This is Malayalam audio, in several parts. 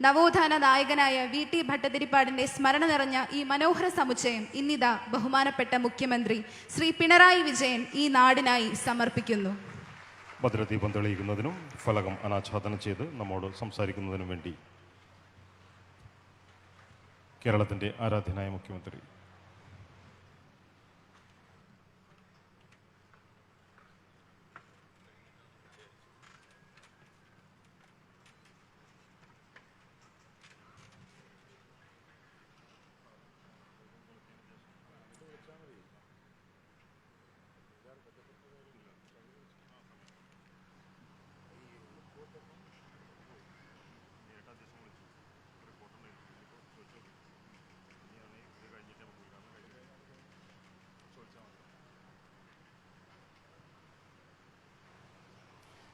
നവോത്ഥാന നായകനായ വി ടി ഭട്ടതിരിപ്പാടിന്റെ സ്മരണ നിറഞ്ഞ ഈ മനോഹര സമുച്ചയം ഇന്നിതാ ബഹുമാനപ്പെട്ട മുഖ്യമന്ത്രി ശ്രീ പിണറായി വിജയൻ ഈ നാടിനായി സമർപ്പിക്കുന്നു. ഭദ്രദീപം തെളിയിക്കുന്നതിനും ഫലകം അനാച്ഛാദനം ചെയ്ത് നമ്മോട് സംസാരിക്കുന്നതിനും വേണ്ടി കേരളത്തിന്റെ ആരാധ്യനായ മുഖ്യമന്ത്രി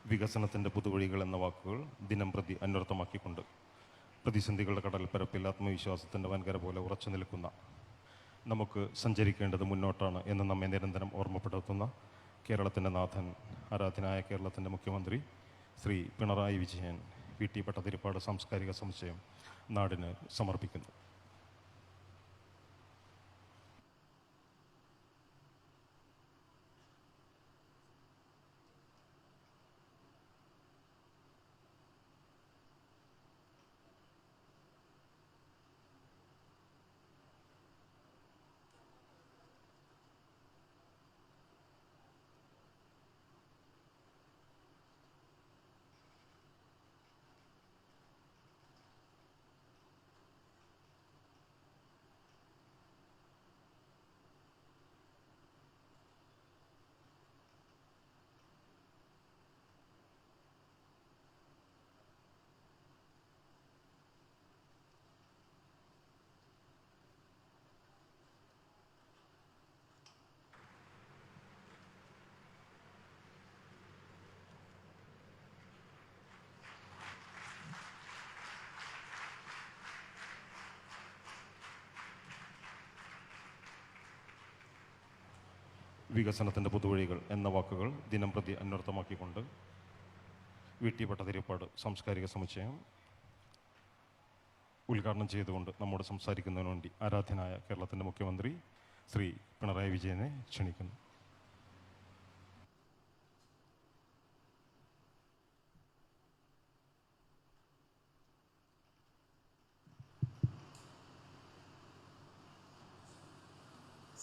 വികസനത്തിന്റെ പുതുവഴികൾ എന്ന വാക്കുകൾ ദിനം പ്രതി അന്വർത്ഥമാക്കിക്കൊണ്ട് പ്രതിസന്ധികളുടെ കടൽപ്പരപ്പിൽ ആത്മവിശ്വാസത്തിന്റെ വൻകര പോലെ ഉറച്ചു നിൽക്കുന്ന നമുക്ക് സഞ്ചരിക്കേണ്ടത് മുന്നോട്ടാണ് എന്ന് നമ്മെ നിരന്തരം ഓർമ്മപ്പെടുത്തുന്ന കേരളത്തിന്റെ നാഥൻ ആരാധനായ കേരളത്തിന്റെ മുഖ്യമന്ത്രി ശ്രീ പിണറായി വിജയൻ വി ടി പട്ടതിരിപ്പാട് സാംസ്കാരിക സമുച്ചയം നാടിന് സമർപ്പിക്കുന്നു. വികസനത്തിന്റെ പുതുവഴികൾ എന്ന വാക്കുകൾ ദിനം പ്രതി അന്വർത്ഥമാക്കിക്കൊണ്ട് വി ടി സാംസ്കാരിക സമുച്ചയം ഉദ്ഘാടനം ചെയ്തുകൊണ്ട് നമ്മോട് സംസാരിക്കുന്നതിന് വേണ്ടി ആരാധ്യനായ കേരളത്തിന്റെ മുഖ്യമന്ത്രി ശ്രീ പിണറായി വിജയനെ ക്ഷണിക്കുന്നു.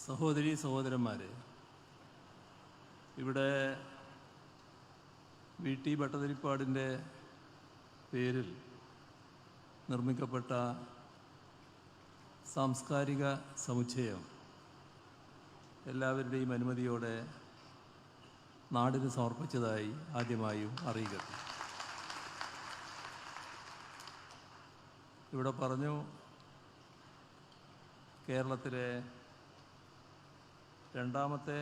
സഹോദരി സഹോദരന്മാരെ ഇവിടെ വി ടി ഭട്ടതിരിപ്പാടിന്റെ പേരിൽ നിർമ്മിക്കപ്പെട്ട സാംസ്കാരിക സമുച്ചയം എല്ലാവരുടെയും അനുമതിയോടെ നാടിന് സമർപ്പിച്ചതായി ആദ്യമായും അറിയുക ഇവിടെ പറഞ്ഞു കേരളത്തിലെ രണ്ടാമത്തെ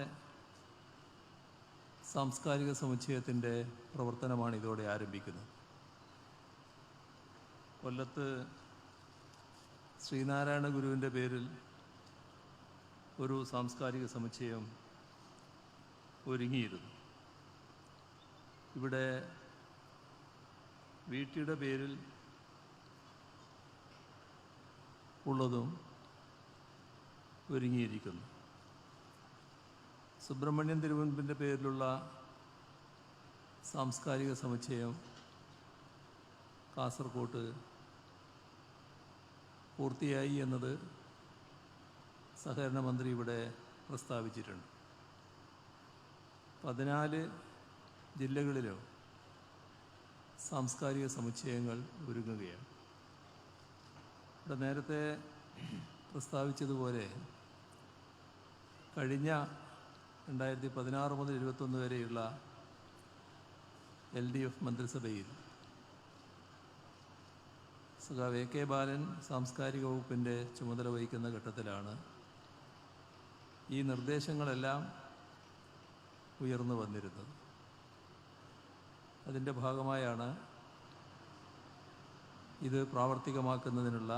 സാംസ്കാരിക സമുച്ചയത്തിന്റെ പ്രവർത്തനമാണ് ഇതോടെ ആരംഭിക്കുന്നത്. കൊല്ലത്ത് ശ്രീനാരായണ ഗുരുവിന്റെ പേരിൽ ഒരു സാംസ്കാരിക സമുച്ചയം ഒരുങ്ങിയിരുന്നു. ഇവിടെ വീട്ടിയുടെ പേരിൽ ഉള്ളതും ഒരുങ്ങിയിരിക്കുന്നു. സുബ്രഹ്മണ്യൻ തിരുവനന്തപുരത്തിന്റെ പേരിലുള്ള സാംസ്കാരിക സമുച്ചയം കാസർകോട്ട് പൂർത്തിയായി എന്നത് സഹകരണ മന്ത്രി ഇവിടെ പ്രസ്താവിച്ചിട്ടുണ്ട്. പതിനാല് ജില്ലകളിലും സാംസ്കാരിക സമുച്ചയങ്ങൾ ഒരുങ്ങുകയാണ്. ഇവിടെ നേരത്തെ പ്രസ്താവിച്ചതുപോലെ കഴിഞ്ഞ രണ്ടായിരത്തി പതിനാറ് മുതൽ ഇരുപത്തൊന്ന് വരെയുള്ള എൽ ഡി എഫ് മന്ത്രിസഭയിൽ സഖാവ് എ കെ ബാലൻ സാംസ്കാരിക വകുപ്പിന്റെ ചുമതല വഹിക്കുന്ന ഘട്ടത്തിലാണ് ഈ നിർദ്ദേശങ്ങളെല്ലാം ഉയർന്നു വന്നിരുന്നത്. അതിന്റെ ഭാഗമായാണ് ഇത് പ്രാവർത്തികമാക്കുന്നതിനുള്ള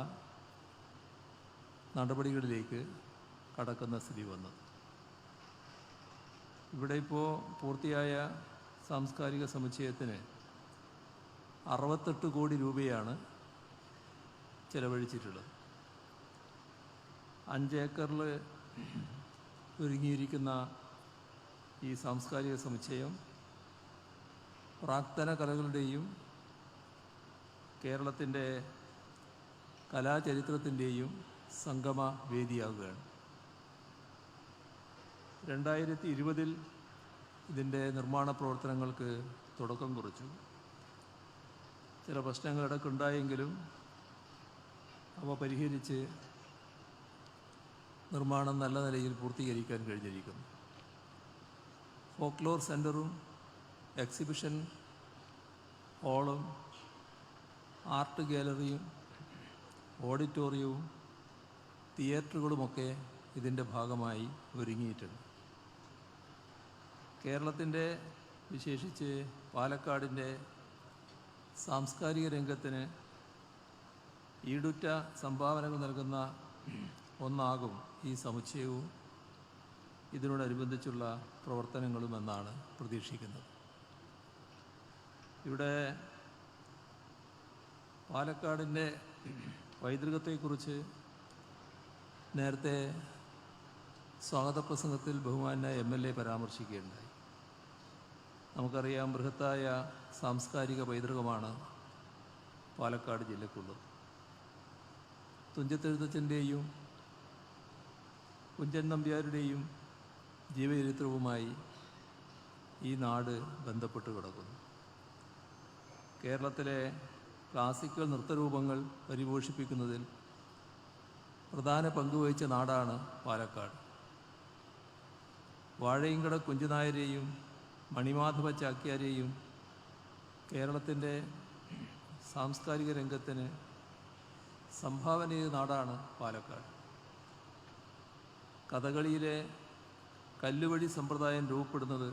നടപടികളിലേക്ക് കടക്കുന്ന സ്ഥിതി വന്നത്. ഇവിടെ ഇപ്പോൾ പൂർത്തിയായ സാംസ്കാരിക സമുച്ചയത്തിന് അറുപത്തെട്ട് കോടി രൂപയാണ് ചെലവഴിച്ചിട്ടുള്ളത്. അഞ്ച് ഏക്കറിൽ ഒരുങ്ങിയിരിക്കുന്ന ഈ സാംസ്കാരിക സമുച്ചയം പ്രാക്തന കലകളുടെയും കേരളത്തിന്റെ കലാചരിത്രത്തിന്റെയും സംഗമ വേദിയാകുകയാണ് രണ്ടായിരത്തി ഇരുപതിൽ ഇതിന്റെ നിർമ്മാണ പ്രവർത്തനങ്ങൾക്ക് തുടക്കം കുറിച്ചു. ചില പ്രശ്നങ്ങൾ ഇടയ്ക്കുണ്ടായെങ്കിലും അവ പരിഹരിച്ച് നിർമ്മാണം നല്ല നിലയിൽ പൂർത്തീകരിക്കാൻ കഴിഞ്ഞിരിക്കുന്നു. ഫോക്ലോർ സെന്ററും എക്സിബിഷൻ ഹാളും ആർട്ട് ഗാലറിയും ഓഡിറ്റോറിയവും തിയേറ്ററുകളുമൊക്കെ ഇതിന്റെ ഭാഗമായി ഒരുങ്ങിയിട്ടുണ്ട്. കേരളത്തിന്റെ വിശേഷിച്ച് പാലക്കാടിന്റെ സാംസ്കാരിക രംഗത്തിന് ഈടുറ്റ സംഭാവനകൾ നൽകുന്ന ഒന്നാകും ഈ സമുച്ചയവും ഇതിനോടനുബന്ധിച്ചുള്ള പ്രവർത്തനങ്ങളും എന്നാണ് പ്രതീക്ഷിക്കുന്നത്. ഇവിടെ പാലക്കാടിന്റെ പൈതൃകത്തെക്കുറിച്ച് നേരത്തെ സ്വാഗത പ്രസംഗത്തിൽ ബഹുമാനായ എം എൽ എ പരാമർശിക്കുകയുണ്ടായി. നമുക്കറിയാം ബൃഹത്തായ സാംസ്കാരിക പൈതൃകമാണ് പാലക്കാട് ജില്ലക്കുള്ളത്. തുഞ്ചത്തെഴുത്തച്ഛന്റെയും കുഞ്ചൻ നമ്പ്യാരുടെയും ജീവചരിത്രവുമായി ഈ നാട് ബന്ധപ്പെട്ട് കിടക്കുന്നു. കേരളത്തിലെ ക്ലാസിക്കൽ നൃത്തരൂപങ്ങൾ പരിപോഷിപ്പിക്കുന്നതിൽ പ്രധാന പങ്കുവഹിച്ച നാടാണ് പാലക്കാട്. വാഴയങ്കട കുഞ്ചുനായരെയും മണിമാധവ ചാക്യാരെയും കേരളത്തിന്റെ സാംസ്കാരിക രംഗത്തിന് സംഭാവന ചെയ്ത നാടാണ് പാലക്കാട്. കഥകളിയിലെ കല്ലുവഴി സമ്പ്രദായം രൂപപ്പെടുന്നത്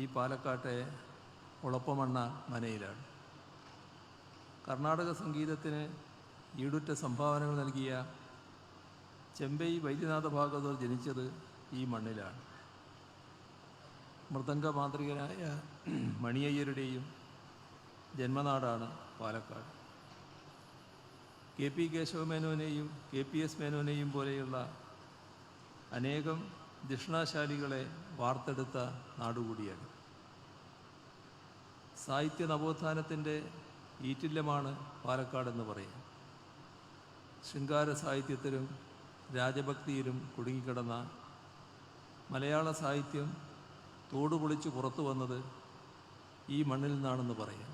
ഈ പാലക്കാട്ടെ ഉളപ്പമണ്ണ മനയിലാണ്. കർണാടക സംഗീതത്തിന് ഈടുറ്റ സംഭാവനകൾ നൽകിയ ചെമ്പൈ വൈദ്യനാഥ ഭാഗവതർ ജനിച്ചത് ഈ മണ്ണിലാണ്. മൃദംഗ മണിയയ്യരുടെയും ജന്മനാടാണ് പാലക്കാട്. കെ പി കേശവമേനോനെയും കെ പി എസ് മേനോനെയും പോലെയുള്ള അനേകം ദക്ഷിണാശാലികളെ വാർത്തെടുത്ത നാടുകൂടിയാണ്. സാഹിത്യ നവോത്ഥാനത്തിന്റെ ഈറ്റില്ലമാണ് പാലക്കാടെന്ന് പറയാം. ശൃംഗാര സാഹിത്യത്തിലും രാജഭക്തിയിലും കുടുങ്ങിക്കിടന്ന മലയാള സാഹിത്യം തോടുപൊളിച്ച് പുറത്തു വന്നത് ഈ മണ്ണിൽ നിന്നാണെന്ന് പറയാം.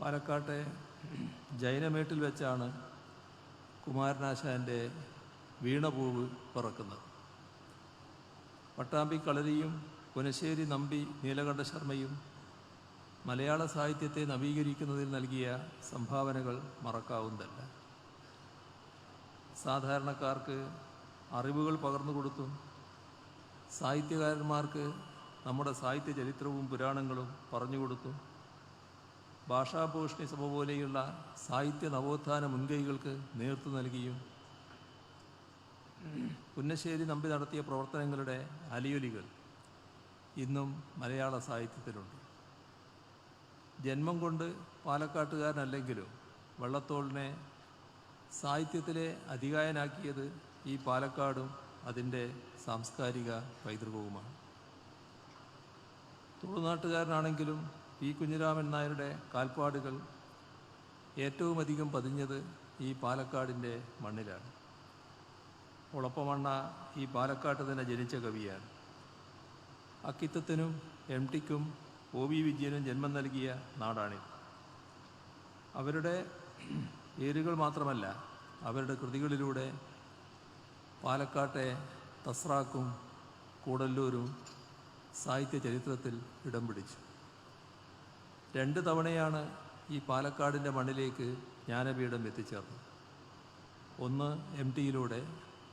പാലക്കാട്ടെ ജൈനമേട്ടിൽ വെച്ചാണ് കുമാരനാശാന്റെ വീണപൂവ് പിറക്കുന്നത്. പട്ടാമ്പി കളരിയും പുനശ്ശേരി നമ്പി നീലകണ്ഠ ശർമ്മയും മലയാള സാഹിത്യത്തെ നവീകരിക്കുന്നതിൽ നൽകിയ സംഭാവനകൾ മറക്കാവുന്നതല്ല. സാധാരണക്കാർക്ക് അറിവുകൾ പകർന്നു കൊടുത്തും സാഹിത്യകാരന്മാർക്ക് നമ്മുടെ സാഹിത്യ ചരിത്രവും പുരാണങ്ങളും പറഞ്ഞുകൊടുത്തു ഭാഷാഭൂഷണി സഭ പോലെയുള്ള സാഹിത്യ നവോത്ഥാന മുൻകൈകൾക്ക് നേതൃത്വം നൽകിയും പുന്നശ്ശേരി നമ്പി നടത്തിയ പ്രവർത്തനങ്ങളുടെ അലിയൊലികൾ ഇന്നും മലയാള സാഹിത്യത്തിലുണ്ട്. ജന്മം കൊണ്ട് പാലക്കാട്ടുകാരനല്ലെങ്കിലും വള്ളത്തോളിനെ സാഹിത്യത്തിലെ അധികായനാക്കിയത് ഈ പാലക്കാടും അതിന്റെ സാംസ്കാരിക പൈതൃകവുമാണ്. തുളുനാട്ടുകാരനാണെങ്കിലും പി. കുഞ്ഞിരാമൻ നായരുടെ കാൽപ്പാടുകൾ ഏറ്റവുമധികം പതിഞ്ഞത് ഈ പാലക്കാടിന്റെ മണ്ണിലാണ്. ഉളപ്പമണ്ണ ഈ പാലക്കാട്ട് തന്നെ ജനിച്ച കവിയാണ്. അക്കിത്തത്തിനും എം. ടിക്കും ഒ. വി. വിജയനും ജന്മം നൽകിയ നാടാണിത്. അവരുടെ പേരുകൾ മാത്രമല്ല അവരുടെ കൃതികളിലൂടെ പാലക്കാട്ടെ തസ്രാക്കും കൂടല്ലൂരും സാഹിത്യ ചരിത്രത്തിൽ ഇടം പിടിച്ചു. രണ്ട് തവണയാണ് ഈ പാലക്കാടിന്റെ മണ്ണിലേക്ക് ജ്ഞാനപീഠം എത്തിച്ചേർന്നത്. ഒന്ന് എം ടിയിലൂടെ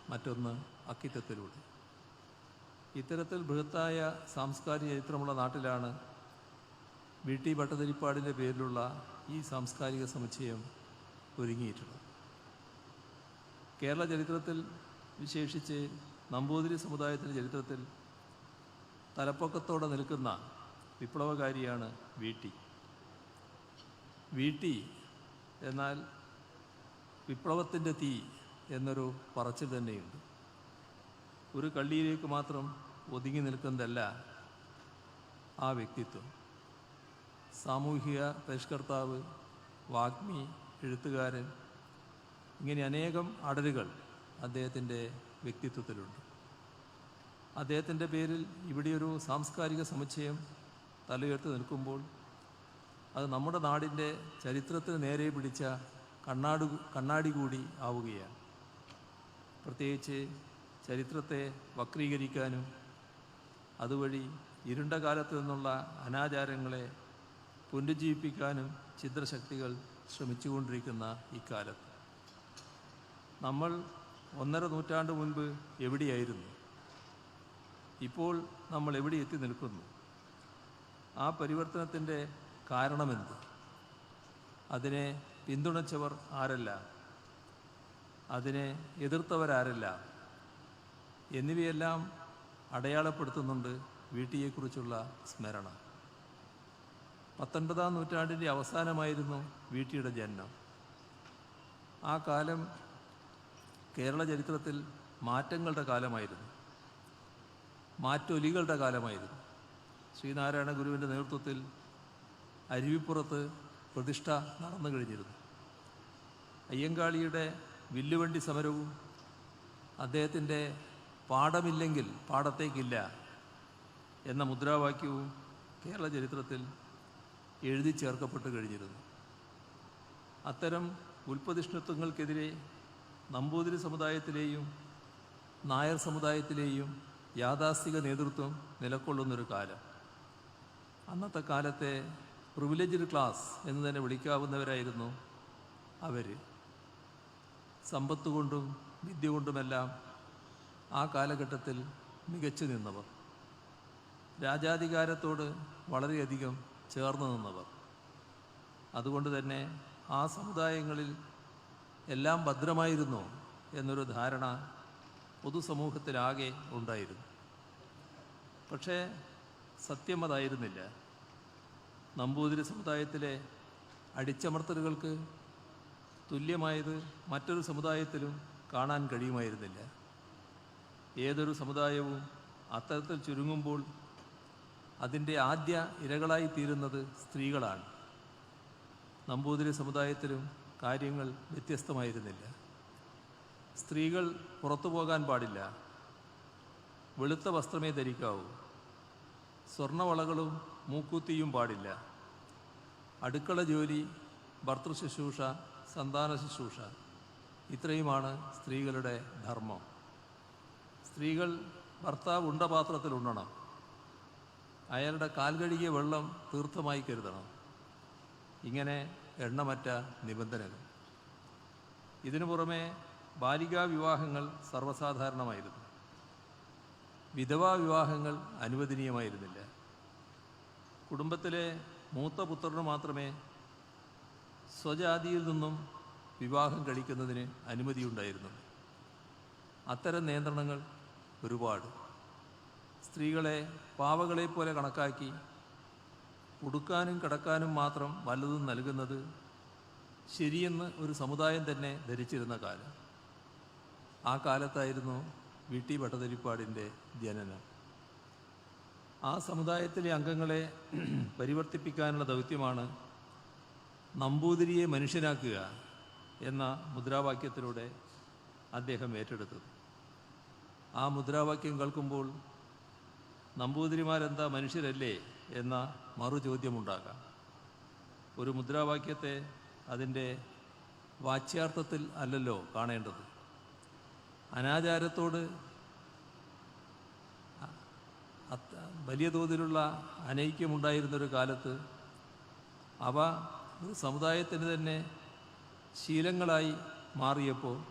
മറ്റൊന്ന് അക്കിത്തത്തിലൂടെ. ഇത്തരത്തിൽ ബൃഹത്തായ സാംസ്കാരിക ചരിത്രമുള്ള നാട്ടിലാണ് വി ടി ഭട്ടതിരിപ്പാടിന്റെ പേരിലുള്ള ഈ സാംസ്കാരിക സമുച്ചയം ഒരുങ്ങിയിട്ടുള്ളത്. കേരള ചരിത്രത്തിൽ വിശേഷിച്ച് നമ്പൂതിരി സമുദായത്തിന്റെ ചരിത്രത്തിൽ തലപ്പൊക്കത്തോടെ നിൽക്കുന്ന വിപ്ലവകാരിയാണ് വി ടി വി ടി എന്നാൽ വിപ്ലവത്തിന്റെ തീ എന്നൊരു പറച്ചിൽ തന്നെയുണ്ട്. ഒരു കള്ളിയിലേക്ക് മാത്രം ഒതുങ്ങി നിൽക്കുന്നതല്ല ആ വ്യക്തിത്വം. സാമൂഹിക പരിഷ്കർത്താവ് വാഗ്മി എഴുത്തുകാരൻ ഇങ്ങനെ അനേകം അടരുകൾ അദ്ദേഹത്തിന്റെ വ്യക്തിത്വത്തിലുണ്ട്. അദ്ദേഹത്തിന്റെ പേരിൽ ഇവിടെയൊരു സാംസ്കാരിക സമുച്ചയം തലയുയർത്തി നിൽക്കുമ്പോൾ അത് നമ്മുടെ നാടിന്റെ ചരിത്രത്തിന് നേരെ പിടിച്ച കണ്ണാട് കണ്ണാടി കൂടി ആവുകയാണ്. പ്രത്യേകിച്ച് ചരിത്രത്തെ വക്രീകരിക്കാനും അതുവഴി ഇരുണ്ട കാലത്ത് നിന്നുള്ള അനാചാരങ്ങളെ പുനരുജ്ജീവിപ്പിക്കാനും ചിത്രശക്തികൾ ശ്രമിച്ചുകൊണ്ടിരിക്കുന്ന ഇക്കാലത്ത് നമ്മൾ ഒന്നര നൂറ്റാണ്ട് മുൻപ് എവിടെയായിരുന്നു? ഇപ്പോൾ നമ്മൾ എവിടെ എത്തി നിൽക്കുന്നു? ആ പരിവർത്തനത്തിന്റെ കാരണമെന്ത്? അതിനെ പിന്തുണച്ചവർ ആരല്ല? അതിനെ എതിർത്തവരാരല്ല? എന്നിവയെല്ലാം അടയാളപ്പെടുത്തുന്നുണ്ട് വീട്ടിയെക്കുറിച്ചുള്ള സ്മരണ. പത്തൊൻപതാം നൂറ്റാണ്ടിന്റെ അവസാനമായിരുന്നു വീട്ടിയുടെ ജന്മം ആ കാലം കേരള ചരിത്രത്തിൽ മാറ്റങ്ങളുടെ കാലമായിരുന്നു. മാറ്റൊലികളുടെ കാലമായിരുന്നു. ശ്രീനാരായണ ഗുരുവിന്റെ നേതൃത്വത്തിൽ അരുവിപ്പുറത്ത് പ്രതിഷ്ഠ നടന്നു കഴിഞ്ഞിരുന്നു. അയ്യങ്കാളിയുടെ വില്ലുവണ്ടി സമരവും അദ്ദേഹത്തിന്റെ പാഠമില്ലെങ്കിൽ പാടത്തേക്കില്ല എന്ന മുദ്രാവാക്യവും കേരള ചരിത്രത്തിൽ എഴുതി ചേർക്കപ്പെട്ട് കഴിഞ്ഞിരുന്നു. അത്തരം ഉൽപ്പതിഷ്ണത്വങ്ങൾക്കെതിരെ നമ്പൂതിരി സമുദായത്തിലെയും നായർ സമുദായത്തിലെയും യാഥാസ്ഥിക നേതൃത്വം നിലക്കൊള്ളുന്നൊരു കാലം. അന്നത്തെ കാലത്തെ പ്രിവിലേജ്ഡ് ക്ലാസ് എന്ന് തന്നെ വിളിക്കാവുന്നവരായിരുന്നു അവർ സമ്പത്ത് കൊണ്ടും വിദ്യ കൊണ്ടുമെല്ലാം ആ കാലഘട്ടത്തിൽ മികച്ചു നിന്നവർ. രാജാധികാരത്തോട് വളരെയധികം ചേർന്ന് നിന്നവർ. അതുകൊണ്ട് തന്നെ ആ സമുദായങ്ങളിൽ എല്ലാം ഭദ്രമായിരുന്നു എന്നൊരു ധാരണ പൊതുസമൂഹത്തിലാകെ ഉണ്ടായിരുന്നു. പക്ഷേ സത്യം അതായിരുന്നില്ല. നമ്പൂതിരി സമുദായത്തിലെ അടിച്ചമർത്തലുകൾക്ക് തുല്യമായത് മറ്റൊരു സമുദായത്തിലും കാണാൻ കഴിയുമായിരുന്നില്ല. ഏതൊരു സമുദായവും അത്തരത്തിൽ ചുരുങ്ങുമ്പോൾ അതിന്റെ ആദ്യ ഇരകളായി തീരുന്നത് സ്ത്രീകളാണ്. നമ്പൂതിരി സമുദായത്തിലും കാര്യങ്ങൾ വ്യത്യസ്തമായിരുന്നില്ല. സ്ത്രീകൾ പുറത്തു പോകാൻ പാടില്ല. വെളുത്ത വസ്ത്രമേ ധരിക്കാവൂ. സ്വർണവളകളും മൂക്കുത്തിയും പാടില്ല. അടുക്കള ജോലി ഭർത്തൃശുശ്രൂഷ സന്താന ശുശ്രൂഷ ഇത്രയുമാണ് സ്ത്രീകളുടെ ധർമ്മം. സ്ത്രീകൾ ഭർത്താവ് ഉണ്ടപാത്രത്തിൽ ഉണ്ണണം. അയാളുടെ കാൽകഴുകിയ വെള്ളം തീർത്ഥമായി കരുതണം. ഇങ്ങനെ എണ്ണമറ്റ നിബന്ധനകൾ. ഇതിനു പുറമെ ബാലികാ വിവാഹങ്ങൾ സർവസാധാരണമായിരുന്നു. വിധവാ വിവാഹങ്ങൾ അനുവദനീയമായിരുന്നില്ല. കുടുംബത്തിലെ മൂത്ത പുത്രന് മാത്രമേ സ്വജാതിയിൽ നിന്നും വിവാഹം കഴിക്കുന്നതിന് അനുമതിയുണ്ടായിരുന്നു. അത്തരം നിയന്ത്രണങ്ങൾ ഒരുപാട്. സ്ത്രീകളെ പാവകളെ പോലെ കണക്കാക്കി ഉടുക്കാനും കിടക്കാനും മാത്രം വല്ലതും നൽകുന്നത് ശരിയെന്ന് ഒരു സമുദായം തന്നെ ധരിച്ചിരുന്ന കാലം. ആ കാലത്തായിരുന്നു വി ടി ഭട്ടതിരിപ്പാടിന്റെ ജനനം ആ സമുദായത്തിലെ അംഗങ്ങളെ പരിവർത്തിപ്പിക്കാനുള്ള ദൗത്യമാണ് നമ്പൂതിരിയെ മനുഷ്യനാക്കുക എന്ന മുദ്രാവാക്യത്തിലൂടെ അദ്ദേഹം ഏറ്റെടുത്തത്. ആ മുദ്രാവാക്യം കേൾക്കുമ്പോൾ നമ്പൂതിരിമാരെന്താ മനുഷ്യരല്ലേ? എന്ന മറുചോദ്യമുണ്ടാകാം. ഒരു മുദ്രാവാക്യത്തെ അതിന്റെ വാച്യാർത്ഥത്തിൽ അല്ലല്ലോ കാണേണ്ടത്. അനാചാരത്തോട് വലിയ തോതിലുള്ള അനൈക്യമുണ്ടായിരുന്നൊരു കാലത്ത് അവ ഒരു സമുദായത്തിന് തന്നെ ശീലങ്ങളായി മാറിയപ്പോൾ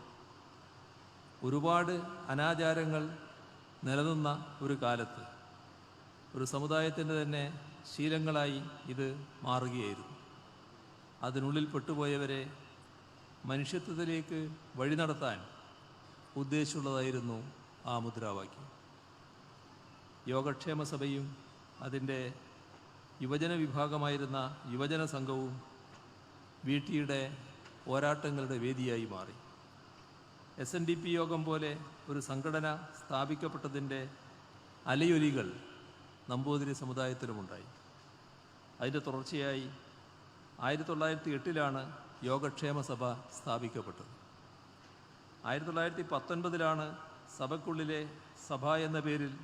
ഒരുപാട് അനാചാരങ്ങൾ നിലനിന്ന ഒരു കാലത്ത് ഒരു സമുദായത്തിന്റെ തന്നെ ശീലങ്ങളായി ഇത് മാറുകയായിരുന്നു. അതിനുള്ളിൽ പെട്ടുപോയവരെ മനുഷ്യത്വത്തിലേക്ക് വഴി നടത്താൻ ഉദ്ദേശിച്ചുള്ളതായിരുന്നു ആ മുദ്രാവാക്യം. യോഗക്ഷേമ സഭയും അതിന്റെ യുവജന വിഭാഗമായിരുന്ന യുവജന സംഘവും വീട്ടിയുടെ പോരാട്ടങ്ങളുടെ വേദിയായി മാറി. എസ് എൻ ഡി പി യോഗം പോലെ ഒരു സംഘടന സ്ഥാപിക്കപ്പെട്ടതിന്റെ അലയൊലികൾ നമ്പൂതിരി സമുദായത്തിലുമുണ്ടായി. അതിന്റെ തുടർച്ചയായി ആയിരത്തി തൊള്ളായിരത്തി എട്ടിലാണ് യോഗക്ഷേമ സഭ സ്ഥാപിക്കപ്പെട്ടത്. ആയിരത്തി തൊള്ളായിരത്തി പത്തൊൻപതിലാണ് സഭയ്ക്കുള്ളിലെ സഭ എന്ന പേരിൽ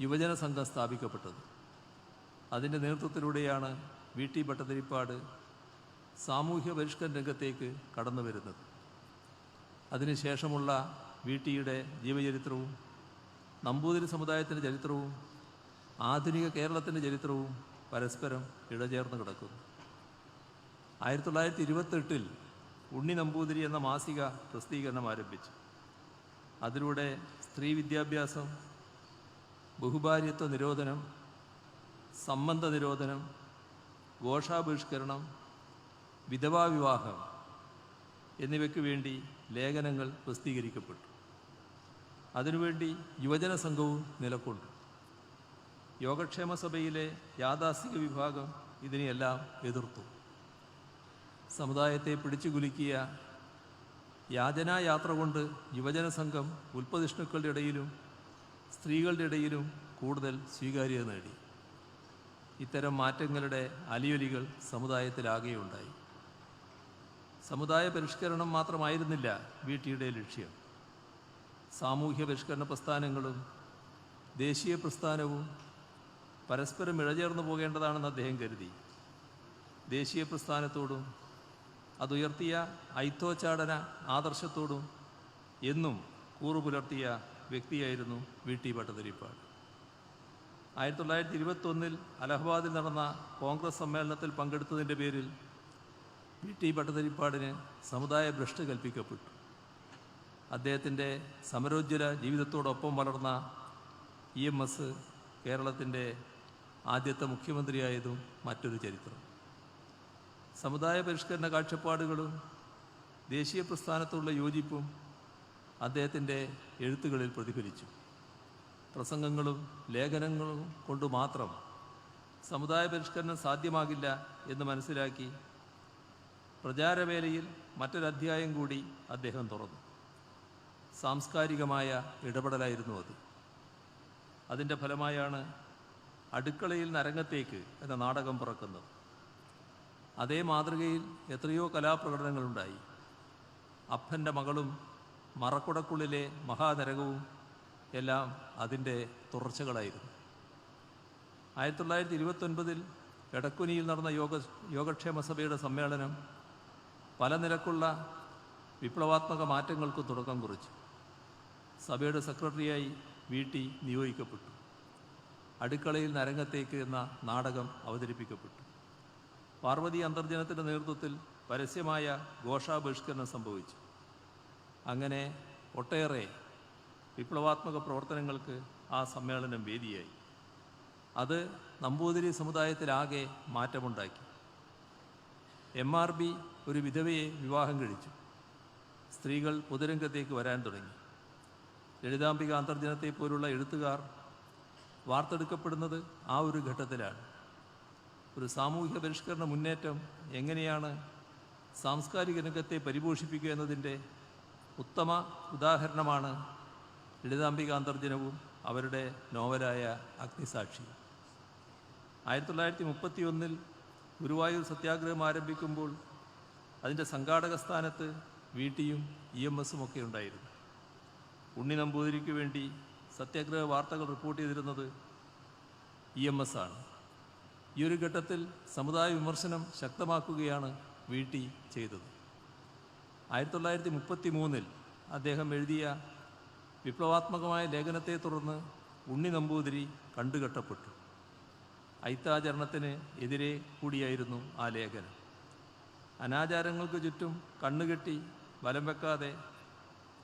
യുവജന സംഘം സ്ഥാപിക്കപ്പെട്ടത്. അതിന്റെ നേതൃത്വത്തിലൂടെയാണ് വി ടി ഭട്ടതിരിപ്പാട് സാമൂഹ്യ പരിഷ്കരണ രംഗത്തേക്ക് കടന്നു വരുന്നത്. അതിനുശേഷമുള്ള വി ടിയുടെ ജീവചരിത്രവും നമ്പൂതിരി സമുദായത്തിന്റെ ചരിത്രവും ആധുനിക കേരളത്തിന്റെ ചരിത്രവും പരസ്പരം ഇടചേർന്ന് കിടക്കുന്നു. ആയിരത്തി തൊള്ളായിരത്തി ഇരുപത്തെട്ടിൽ ഉണ്ണി നമ്പൂതിരി എന്ന മാസിക പ്രസിദ്ധീകരണം ആരംഭിച്ചു. അതിലൂടെ സ്ത്രീ വിദ്യാഭ്യാസം ബഹുഭാര്യത്വ നിരോധനം സംബന്ധ നിരോധനം ഘോഷാബഹിഷ്കരണം വിധവാ വിവാഹം എന്നിവയ്ക്ക് വേണ്ടി ലേഖനങ്ങൾ പ്രസിദ്ധീകരിക്കപ്പെട്ടു. അതിനുവേണ്ടി യുവജന സംഘവും നിലകൊണ്ടു യോഗക്ഷേമ സഭയിലെ യാഥാസ്ഥിക വിഭാഗം ഇതിനെയെല്ലാം എതിർത്തു. സമുദായത്തെ പിടിച്ചുകുലുക്കിയ യാചനായാത്ര കൊണ്ട് യുവജന സംഘം ഉൽപ്പതിഷ്ണുക്കളുടെ ഇടയിലും സ്ത്രീകളുടെ ഇടയിലും കൂടുതൽ സ്വീകാര്യത നേടി. ഇത്തരം മാറ്റങ്ങളുടെ അലിയൊലികൾ സമുദായത്തിലാകെയുണ്ടായി. സമുദായ പരിഷ്കരണം മാത്രമായിരുന്നില്ല വി ടിയുടെ ലക്ഷ്യം. സാമൂഹ്യ പരിഷ്കരണ പ്രസ്ഥാനങ്ങളും ദേശീയ പ്രസ്ഥാനവും പരസ്പരം ഇഴചേർന്നു പോകേണ്ടതാണെന്ന് അദ്ദേഹം കരുതി. ദേശീയ പ്രസ്ഥാനത്തോടും അതുയർത്തിയ ഐത്തോച്ചാടന ആദർശത്തോടും എന്നും കൂറു പുലർത്തിയ വ്യക്തിയായിരുന്നു വി. ടി. ഭട്ടതിരിപ്പാട്. ആയിരത്തി തൊള്ളായിരത്തി ഇരുപത്തൊന്നിൽ അലഹബാദിൽ നടന്ന കോൺഗ്രസ് സമ്മേളനത്തിൽ പങ്കെടുത്തതിന്റെ പേരിൽ വി. ടി. ഭട്ടതിരിപ്പാടിന് സമുദായ ഭ്രഷ്ട് കൽപ്പിക്കപ്പെട്ടു. അദ്ദേഹത്തിന്റെ സമരോജ്വല ജീവിതത്തോടൊപ്പം വളർന്ന ഇ. എം. എസ്. കേരളത്തിന്റെ ആദ്യത്തെ മുഖ്യമന്ത്രിയായതും മറ്റൊരു ചരിത്രം. സമുദായ പരിഷ്കരണ കാഴ്ചപ്പാടുകളും ദേശീയ പ്രസ്ഥാനത്തുള്ള യോജിപ്പും അദ്ദേഹത്തിന്റെ എഴുത്തുകളിൽ പ്രതിഫലിച്ചു. പ്രസംഗങ്ങളും ലേഖനങ്ങളും കൊണ്ട് മാത്രം സമുദായ പരിഷ്കരണം സാധ്യമാകില്ല എന്ന് മനസ്സിലാക്കി പ്രചാരവേലയിൽ മറ്റൊരധ്യായം കൂടി അദ്ദേഹം തുറന്നു. സാംസ്കാരികമായ ഇടപെടലായിരുന്നു അത്. അതിന്റെ ഫലമായാണ് അടുക്കളയിൽ നരങ്ങത്തേക്ക് എന്ന നാടകം പിറക്കുന്നത് അതേ മാതൃകയിൽ എത്രയോ കലാപ്രകടനങ്ങളുണ്ടായി. അപ്പന്റെ മകളും മറക്കുടക്കുള്ളിലെ മഹാനരകവും എല്ലാം അതിന്റെ തുടർച്ചകളായിരുന്നു. ആയിരത്തി തൊള്ളായിരത്തി ഇരുപത്തൊൻപതിൽ എടക്കുനിയിൽ നടന്ന യോഗ യോഗക്ഷേമ സഭയുടെ സമ്മേളനം പല നിരക്കുള്ള വിപ്ലവാത്മക മാറ്റങ്ങൾക്ക് തുടക്കം കുറിച്ചു. സഭയുടെ സെക്രട്ടറിയായി വി ടി നിയോഗിക്കപ്പെട്ടു. അടുക്കളയിൽ നരംഗത്തേക്ക് എന്ന നാടകം അവതരിപ്പിക്കപ്പെട്ടു. പാർവതി അന്തർജനത്തിന്റെ നേതൃത്വത്തിൽ പരസ്യമായ ഘോഷാബഹിഷ്കരണം സംഭവിച്ചു. അങ്ങനെ ഒട്ടേറെ വിപ്ലവാത്മക പ്രവർത്തനങ്ങൾക്ക് ആ സമ്മേളനം വേദിയായി. അത് നമ്പൂതിരി സമുദായത്തിലാകെ മാറ്റമുണ്ടാക്കി. എം ആർ ബി ഒരു വിധവയെ വിവാഹം കഴിച്ചു. സ്ത്രീകൾ പൊതുരംഗത്തേക്ക് വരാൻ തുടങ്ങി. ലളിതാംബിക അന്തർജനത്തെ പോലുള്ള എഴുത്തുകാർ വാർത്തെടുക്കപ്പെടുന്നത് ആ ഒരു ഘട്ടത്തിലാണ്. ഒരു സാമൂഹിക പരിഷ്കരണ മുന്നേറ്റം എങ്ങനെയാണ് സാംസ്കാരിക രംഗത്തെ പരിപോഷിപ്പിക്കുക എന്നതിന്റെ ഉത്തമ ഉദാഹരണമാണ് ലളിതാംബിക അന്തർജനവും അവരുടെ നോവലായ അഗ്നിസാക്ഷി. ആയിരത്തി തൊള്ളായിരത്തി മുപ്പത്തി ഒന്നിൽ ഗുരുവായൂർ സത്യാഗ്രഹം ആരംഭിക്കുമ്പോൾ അതിന്റെ സംഘാടക സ്ഥാനത്ത് വി ടിയും ഇ എം എസും ഒക്കെ ഉണ്ടായിരുന്നു. ഉണ്ണി നമ്പൂതിരിക്ക് വേണ്ടി സത്യാഗ്രഹ വാർത്തകൾ റിപ്പോർട്ട് ചെയ്തിരുന്നത് ഇ എം എസ് ആണ്. ഈ ഒരു ഘട്ടത്തിൽ സമുദായ വിമർശനം ശക്തമാക്കുകയാണ് വി ടി ചെയ്തത്. ആയിരത്തി തൊള്ളായിരത്തി മുപ്പത്തി മൂന്നിൽ അദ്ദേഹം എഴുതിയ വിപ്ലവാത്മകമായ ലേഖനത്തെ തുടർന്ന് ഉണ്ണി നമ്പൂതിരി കണ്ടുകെട്ടപ്പെട്ടു. ഐത്താചരണത്തിന് എതിരെ കൂടിയായിരുന്നു ആ ലേഖനം. അനാചാരങ്ങൾക്ക് ചുറ്റും കണ്ണുകെട്ടി വലം വെക്കാതെ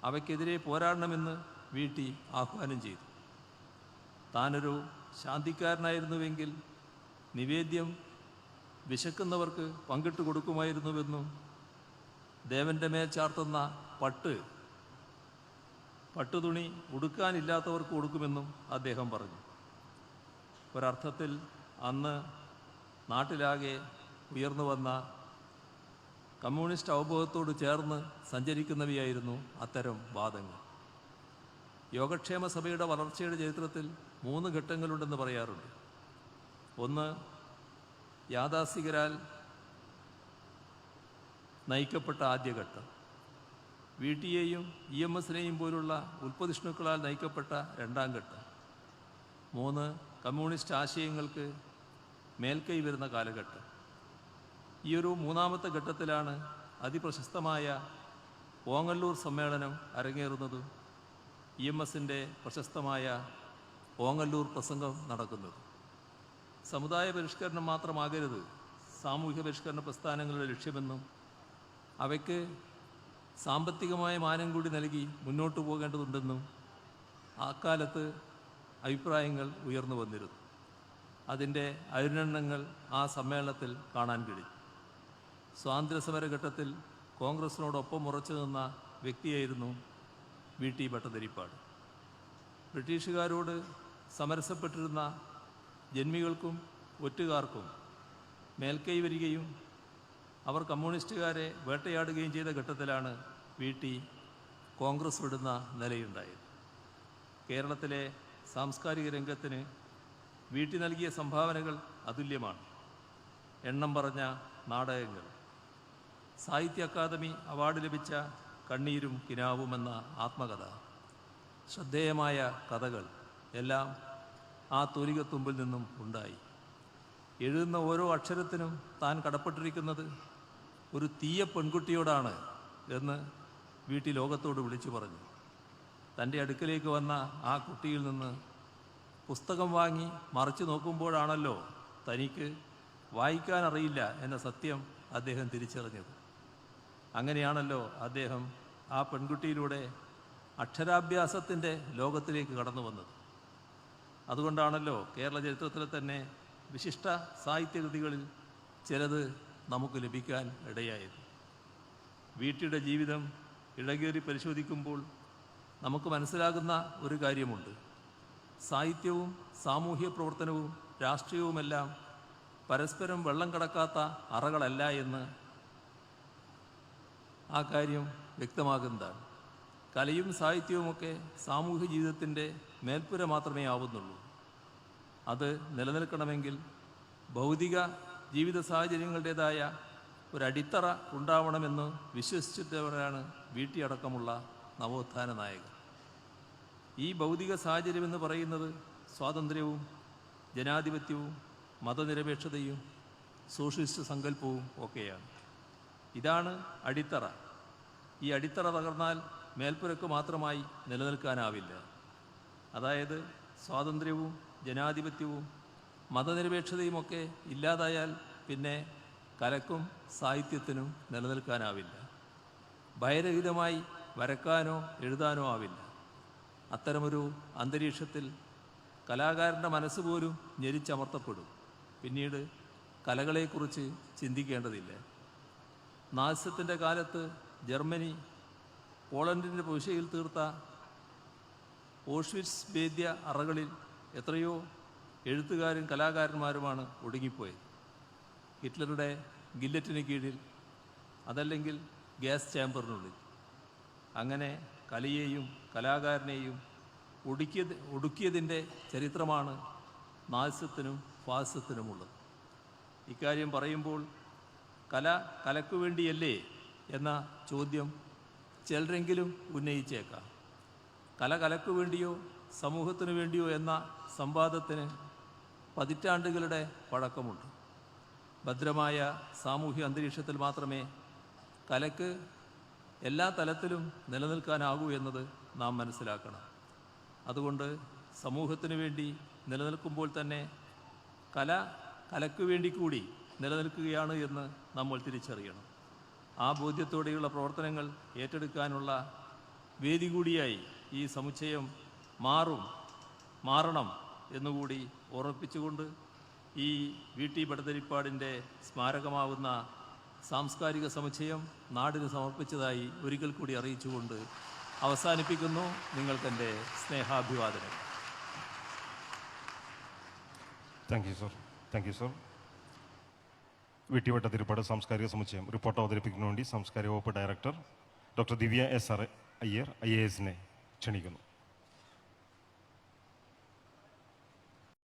അവയ്ക്കെതിരെ പോരാടണമെന്ന് വി ടി ആഹ്വാനം ചെയ്തു. താനൊരു ശാന്തിക്കാരനായിരുന്നുവെങ്കിൽ നിവേദ്യം വിശക്കുന്നവർക്ക് പങ്കിട്ട് കൊടുക്കുമായിരുന്നുവെന്നും ദേവന്റെ മേൽ ചാർത്തുന്ന പട്ട് പട്ടുതുണി ഉടുക്കാനില്ലാത്തവർക്ക് കൊടുക്കുമെന്നും അദ്ദേഹം പറഞ്ഞു. ഒരർത്ഥത്തിൽ അന്ന് നാട്ടിലാകെ ഉയർന്നു വന്ന കമ്മ്യൂണിസ്റ്റ് അവബോധത്തോട് ചേർന്ന് സഞ്ചരിക്കുന്നവയായിരുന്നു അത്തരം വാദങ്ങൾ. യോഗക്ഷേമ സഭയുടെ വളർച്ചയുടെ ചരിത്രത്തിൽ മൂന്ന് ഘട്ടങ്ങളുണ്ടെന്ന് പറയാറുണ്ട്. ഒന്ന് യാഥാസ്ഥികരാൽ നയിക്കപ്പെട്ട ആദ്യഘട്ടം വി ടിയെയും ഇ എം എസിനെയും പോലുള്ള ഉൽപ്പതിഷ്ണുക്കളാൽ നയിക്കപ്പെട്ട രണ്ടാം ഘട്ടം. മൂന്ന് കമ്മ്യൂണിസ്റ്റ് ആശയങ്ങൾക്ക് മേൽക്കൈ വരുന്ന കാലഘട്ടം. ഈ ഒരു മൂന്നാമത്തെ ഘട്ടത്തിലാണ് അതിപ്രശസ്തമായ ഓങ്ങല്ലൂർ സമ്മേളനം അരങ്ങേറുന്നതും ഇ എം എസിന്റെ പ്രശസ്തമായ ഓങ്ങല്ലൂർ പ്രസംഗം നടക്കുന്നത്. സമുദായ പരിഷ്കരണം മാത്രമാകരുത്. സാമൂഹ്യ പരിഷ്കരണ പ്രസ്ഥാനങ്ങളുടെ ലക്ഷ്യമെന്നും അവയ്ക്ക് സാമ്പത്തികമായ മാനം കൂടി നൽകി മുന്നോട്ട് പോകേണ്ടതുണ്ടെന്നും അക്കാലത്ത് അഭിപ്രായങ്ങൾ ഉയർന്നു വന്നിരുന്നു. അതിന്റെ അരുണെണ്ണങ്ങൾ ആ സമ്മേളനത്തിൽ കാണാൻ കഴിയും. സ്വാതന്ത്ര്യ ഘട്ടത്തിൽ കോൺഗ്രസിനോടൊപ്പം ഉറച്ചു നിന്ന വ്യക്തിയായിരുന്നു വി ടി ഭട്ടതിരിപ്പാട്. ബ്രിട്ടീഷുകാരോട് സമരസപ്പെട്ടിരുന്ന ജന്മികൾക്കും ഒറ്റുകാർക്കും മേൽക്കൈ വരികയും അവർ കമ്മ്യൂണിസ്റ്റുകാരെ വേട്ടയാടുകയും ചെയ്ത ഘട്ടത്തിലാണ് വി ടി കോൺഗ്രസ് വിടുന്ന നിലയുണ്ടായത്. കേരളത്തിലെ സാംസ്കാരിക രംഗത്തിന് വീട്ടി നൽകിയ സംഭാവനകൾ അതുല്യമാണ്. എണ്ണം പറഞ്ഞ നാടകങ്ങൾ. സാഹിത്യ അക്കാദമി അവാർഡ് ലഭിച്ച കണ്ണീരും കിനാവുമെന്ന ആത്മകഥ. ശ്രദ്ധേയമായ കഥകൾ എല്ലാം ആ തൂലികത്തുമ്പിൽ നിന്നും ഉണ്ടായി. എഴുതുന്ന ഓരോ അക്ഷരത്തിനും താൻ കടപ്പെട്ടിരിക്കുന്നത് ഒരു തീയ പെൺകുട്ടിയോടാണ് എന്ന് വീട്ടിൽ ലോകത്തോട് വിളിച്ചു പറഞ്ഞു. തന്റെ അടുക്കലേക്ക് വന്ന ആ കുട്ടിയിൽ നിന്ന് പുസ്തകം വാങ്ങി മറിച്ചു നോക്കുമ്പോഴാണല്ലോ തനിക്ക് വായിക്കാൻ അറിയില്ല എന്ന സത്യം അദ്ദേഹം തിരിച്ചറിഞ്ഞത്. അങ്ങനെയാണല്ലോ അദ്ദേഹം ആ പെൺകുട്ടിയിലൂടെ അക്ഷരാഭ്യാസത്തിന്റെ ലോകത്തിലേക്ക് കടന്നു വന്നത്. അതുകൊണ്ടാണല്ലോ കേരള ചരിത്രത്തിലെ തന്നെ വിശിഷ്ട സാഹിത്യകൃതികളിൽ ചിലത് നമുക്ക് ലഭിക്കാൻ ഇടയായത്. വീട്ടിയുടെ ജീവിതം ഇടകേറി പരിശോധിക്കുമ്പോൾ നമുക്ക് മനസ്സിലാകുന്ന ഒരു കാര്യമുണ്ട്. സാഹിത്യവും സാമൂഹ്യ പ്രവർത്തനവും രാഷ്ട്രീയവുമെല്ലാം പരസ്പരം വെള്ളം കടക്കാത്ത അറകളല്ല എന്ന് ആ കാര്യം വ്യക്തമാകുന്നതാണ്. കലയും സാഹിത്യവുമൊക്കെ സാമൂഹ്യ ജീവിതത്തിന്റെ മേൽപ്പുര മാത്രമേ ആവുന്നുള്ളൂ. അത് നിലനിൽക്കണമെങ്കിൽ ഭൗതിക ജീവിത സാഹചര്യങ്ങളുടേതായ ഒരടിത്തറ ഉണ്ടാവണമെന്ന് വിശ്വസിച്ചിട്ടവരാണ് വീട്ടിയടക്കമുള്ള നവോത്ഥാന നായകർ. ഈ ഭൗതിക സാഹചര്യമെന്ന് പറയുന്നത് സ്വാതന്ത്ര്യവും ജനാധിപത്യവും മതനിരപേക്ഷതയും സോഷ്യലിസ്റ്റ് സങ്കല്പവും ഒക്കെയാണ്. ഇതാണ് അടിത്തറ. ഈ അടിത്തറ തകർന്നാൽ മേൽപ്പുരക്ക് മാത്രമായി നിലനിൽക്കാനാവില്ല. അതായത് സ്വാതന്ത്ര്യവും ജനാധിപത്യവും മതനിരപേക്ഷതയുമൊക്കെ ഇല്ലാതായാൽ പിന്നെ കലക്കും സാഹിത്യത്തിനും നിലനിൽക്കാനാവില്ല. ഭയരഹിതമായി വരക്കാനോ എഴുതാനോ ആവില്ല. അത്തരമൊരു അന്തരീക്ഷത്തിൽ കലാകാരന്റെ മനസ്സ് പോലും ഞെരിച്ചമർത്തപ്പെടും. പിന്നീട് കലകളെക്കുറിച്ച് ചിന്തിക്കേണ്ടതില്ല. നാസ്യത്തിന്റെ കാലത്ത് ജർമ്മനി പോളണ്ടിന്റെ പ്രവിശ്യയിൽ തീർത്ത ഓഷ്വിറ്റ്സ് വേദ്യ അറകളിൽ എത്രയോ എഴുത്തുകാരും കലാകാരന്മാരുമാണ് ഒടുങ്ങിപ്പോയത്. ഹിറ്റ്ലറുടെ ഗില്ലറ്റിന് കീഴിൽ അതല്ലെങ്കിൽ ഗ്യാസ് ചാമ്പറിനുള്ളിൽ. അങ്ങനെ കലയെയും കലാകാരനെയും ഒടുക്കിയത് ഒടുക്കിയതിന്റെ ചരിത്രമാണ് നാസ്യത്തിനും ഫാസ്യത്തിനുമുള്ളത് ഇക്കാര്യം പറയുമ്പോൾ കല കലക്കു വേണ്ടിയല്ലേ എന്ന ചോദ്യം ചിലരെങ്കിലും ഉന്നയിച്ചേക്കാം. കല കലക്കു വേണ്ടിയോ സമൂഹത്തിനു വേണ്ടിയോ എന്ന സംവാദത്തിന് പതിറ്റാണ്ടുകളുടെ പഴക്കമുണ്ട്. ഭദ്രമായ സാമൂഹ്യ അന്തരീക്ഷത്തിൽ മാത്രമേ കലക്ക് എല്ലാ തലത്തിലും നിലനിൽക്കാനാകൂ എന്നത് നാം മനസ്സിലാക്കണം. അതുകൊണ്ട് സമൂഹത്തിന് വേണ്ടി നിലനിൽക്കുമ്പോൾ തന്നെ കല കലക്കു വേണ്ടി കൂടി നിലനിൽക്കുകയാണ് എന്ന് നമ്മൾ തിരിച്ചറിയണം. ആ ബോധ്യത്തോടെയുള്ള പ്രവർത്തനങ്ങൾ ഏറ്റെടുക്കാനുള്ള വേദി കൂടിയായി ഈ സമുച്ചയം മാറും മാറണം എന്നുകൂടി ഓർമ്മിപ്പിച്ചുകൊണ്ട് ഈ വി ടി ഭടതരിപ്പാടിന്റെ സ്മാരകമാവുന്ന സാംസ്കാരിക സമുച്ചയം നാടിന് സമർപ്പിച്ചതായി ഒരിക്കൽ കൂടി അറിയിച്ചുകൊണ്ട് അവസാനിപ്പിക്കുന്നു നിങ്ങൾക്കെന്റെ സ്നേഹാഭിവാദനം thank you sir thank you sir വീട്ടിവട്ട തിരുപ്പാട് സാംസ്കാരിക സമുച്ചയം. റിപ്പോർട്ട് അവതരിപ്പിക്കുന്നതിന് വേണ്ടി സാംസ്കാരിക വകുപ്പ് director doctor Divya S R Iyer I A എസിനെ ക്ഷണിക്കുന്നു.